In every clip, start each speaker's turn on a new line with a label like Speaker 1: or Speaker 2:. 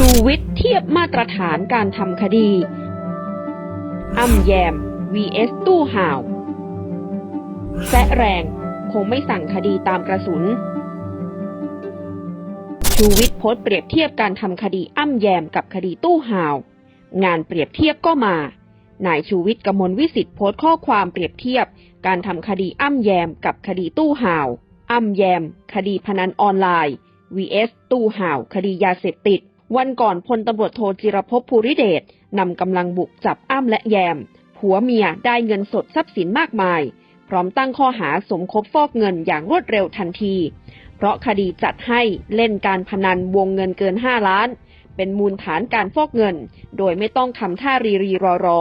Speaker 1: ชูวิทย์เทียบมาตรฐานการทำคดี อ้ำแยม vs ตู้ห่าว แซะแรง คงไม่สั่งคดีตามกระสุน ชูวิทย์โพสเปรียบเทียบการทำคดีอ้ำแยมกับคดีตู้ห่าว งานเปรียบเทียบก็มา นายชูวิทย์กมลวิสิทธิ์โพสข้อความเปรียบเทียบ การทำคดีอ้ำแยมกับคดีตู้ห่าว อ้ำแยม คดีพนันออนไลน์ vs ตู้ห่าว คดียาเสพติด วันก่อนพลตำรวจโทจิรภพภูริเดชนำกำลังบุกจับอ้ำและแยม ผัวเมียได้เงินสดทรัพย์สินมากมาย พร้อมตั้งข้อหาสมคบฟอกเงินอย่างรวดเร็วทันที เพราะคดีจัดให้เล่นการพนันวงเงินเกิน 5 ล้าน เป็นมูลฐานการฟอกเงิน โดยไม่ต้องทำท่ารีรีรอรอ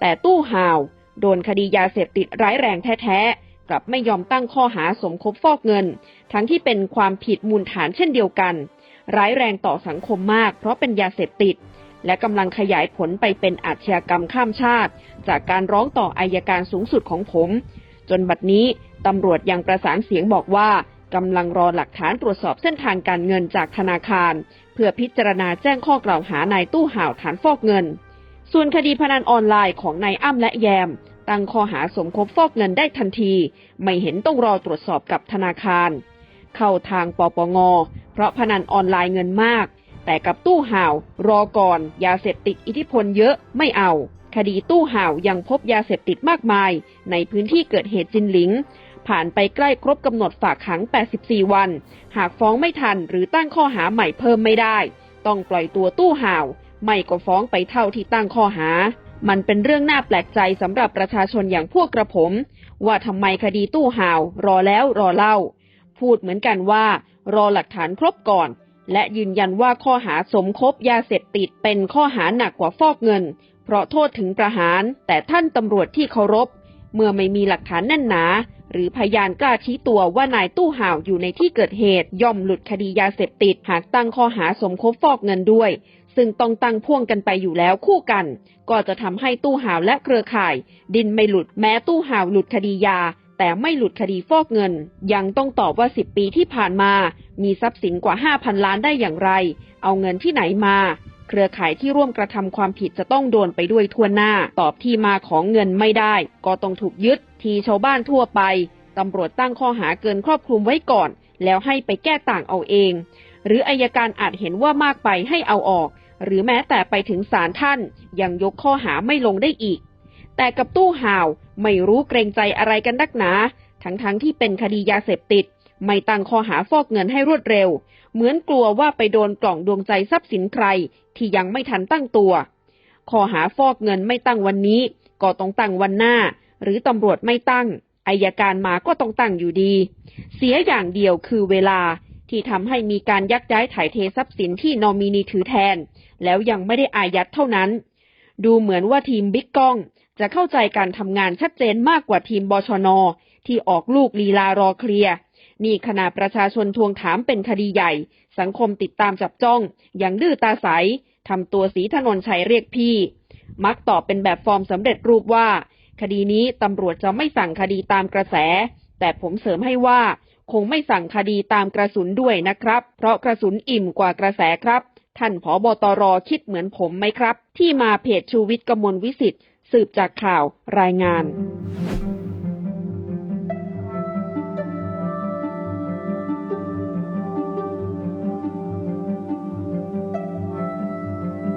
Speaker 1: แต่ตู้ห่าวโดนคดียาเสพติดร้ายแรงแท้ๆ กลับไม่ยอมตั้งข้อหาสมคบฟอกเงิน ทั้งที่เป็นความผิดมูลฐานเช่นเดียวกัน ร้ายแรงต่อสังคมมาก เพราะเป็นยาเสพติด และกำลังขยายผลไปเป็นอาชญากรรมข้ามชาติ จากการร้องต่ออายการสูงสุดของผม จนบัดนี้ตำรวจยังประสานเสียงบอกว่ากำลังรอหลักฐานตรวจสอบเส้นทางการเงินจากธนาคาร เพื่อพิจารณาแจ้งข้อกล่าวหานายตู้ห่าวฐานฟอกเงิน ส่วนคดีพนันออนไลน์ของนายอ้ำและแยม ตั้งข้อหาสมคบฟอกเงินได้ทันที ไม่เห็นต้องรอตรวจสอบกับธนาคาร เข้าทางปปง เพราะพนันออนไลน์เงินมาก แต่กับตู้ห่าว รอก่อน ยาเสพติดอิทธิพลเยอะไม่เอา คดีตู้ห่าวยังพบยาเสพติดมากมาย ในพื้นที่เกิดเหตุจินหลิง ผ่านไปใกล้ครบกำหนดฝากขัง 84 วัน หากฟ้องไม่ทันหรือตั้งข้อหาใหม่เพิ่มไม่ได้ ต้องปล่อยตัวตู้ห่าว ไม่ก็ฟ้องไปเท่าที่ตั้งข้อหามันเป็นเรื่องน่าแปลกใจสำหรับประชาชนอย่างพวกกระผม ว่าทำไมคดีตู้ห่าว รอแล้วรอเล่า พูดเหมือนกันว่า รอหลักฐานครบก่อน และยืนยันว่าข้อหาสมคบยาเสพติดเป็นข้อหาหนักกว่าฟอกเงิน เพราะโทษถึงประหาร แต่ท่านตำรวจที่เคารพ เมื่อไม่มีหลักฐานแน่นหนา หรือพยานกล้าชี้ตัวว่านายตู้ห่าวอยู่ในที่เกิดเหตุ ย่อมหลุดคดียาเสพติด หากตั้งข้อหาสมคบฟอกเงินด้วย ซึ่งต้องตั้งพ่วงกันไปอยู่แล้วคู่กัน ก็จะทำให้ตู้ห่าวและเครือข่าย ดินไม่หลุดแม้ตู้ห่าวหลุดคดียา แต่ไม่หลุดคดีฟอกเงิน ยังต้องตอบว่า 10 ปีที่ผ่านมา มีทรัพย์สินกว่า 5,000 ล้านได้อย่างไร เอาเงินที่ไหนมา เครือข่ายที่ร่วมกระทำความผิดจะต้องโดนไปด้วยทั่วหน้า ตอบที่มาของเงินไม่ได้ ก็ต้องถูกยึด ทีชาวบ้านทั่วไปตำรวจตั้งข้อหาเกินครอบคลุมไว้ก่อน แล้วให้ไปแก้ต่างเอาเอง หรืออายการอาจเห็นว่ามากไปให้เอาออก หรือแม้แต่ไปถึงศาลท่าน ยังยกข้อหาไม่ลงได้อีก แต่กับตู้ห่าว ไม่รู้เกรงใจอะไรกันนักหนา ทั้งๆทที่เป็นคดียาเสพติด ไม่ตั้งข้อหาฟอกเงินให้รวดเร็ว เหมือนกลัวว่าไปโดนกล่องดวงใจทรัพย์สินใคร ที่ยังไม่ทันตั้งตัว ข้อหาฟอกเงินไม่ตั้งวันนี้ ก็ต้องตั้งวันหน้า หรือตำรวจไม่ตั้งอายการมาก็ต้องตั้งอยู่ดี เสียอย่างเดียวคือเวลาที่ทำให้มีการยักย้ายถ่ายเททรัพย์สินที่นอมินีถือแทน แล้วยังไม่ได้อายัดเท่านั้น ดูเหมือนว่าทีมบิ๊กก้อง จะเข้าใจการทำงานชัดเจนมากกว่าทีมบชน ที่ออกลูกลีลารอเคลียร์นี่ขณะประชาชนทวงถามเป็นคดีใหญ่ สังคมติดตามจับจ้อง อย่างดื้อตาใสทำตัวสีถนนชัยเรียกพี่ มักตอบเป็นแบบฟอร์มสำเร็จรูปว่า คดีนี้ตำรวจจะไม่สั่งคดีตามกระแส แต่ผมเสริมให้ว่า คงไม่สั่งคดีตามกระสุนด้วยนะครับ เพราะกระสุนอิ่มกว่ากระแสครับ ท่านผอบตรคิดเหมือนผมไหมครับ ที่มาเพจชูวิทย์กมลวิสิทธิ์ สืบจากข่าวรายงาน